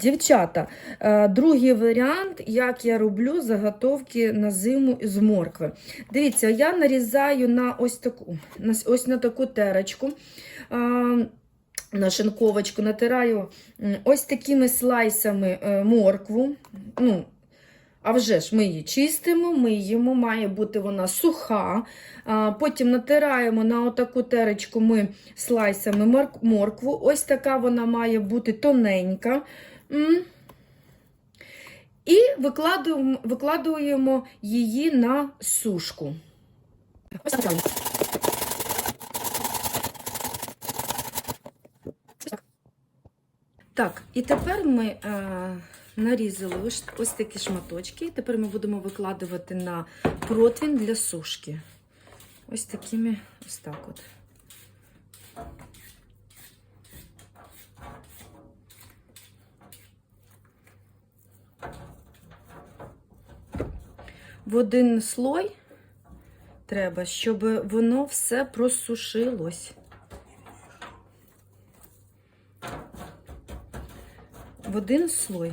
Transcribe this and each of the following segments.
дівчата, е, другий варіант, як я роблю заготовки на зиму з моркви. Дивіться, я нарізаю на ось таку, на, ось на таку терочку. На шинковочку натираю ось такими слайсами е, моркву. Ну, а вже ж ми її чистимо, миємо, має бути вона суха. Потім натираємо на отаку терочку ми слайсами моркву. Ось така вона має бути тоненька. І викладуємо, викладуємо її на сушку. Так. І тепер ми е, нарізали ось, такі шматочки. Тепер ми будемо викладувати на противень для сушки. Ось такими, ось так от. В один слой треба, щоб воно все просушилось. в один слой.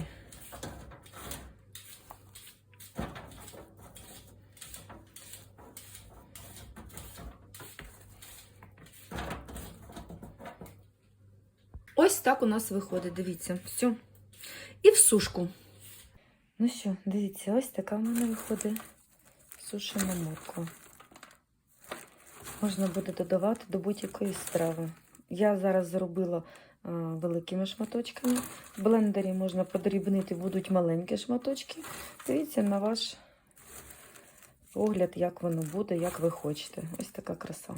Ось так у нас виходить, дивіться, все. І в сушку. Ну що, дивіться, ось така в мене виходить сушена морква. Можна буде додавати до будь-якої страви. Я зараз зробила а, великими шматочками. В блендері можна подрібнити, будуть маленькі шматочки. Дивіться на ваш погляд, як воно буде, як ви хочете. Ось така краса.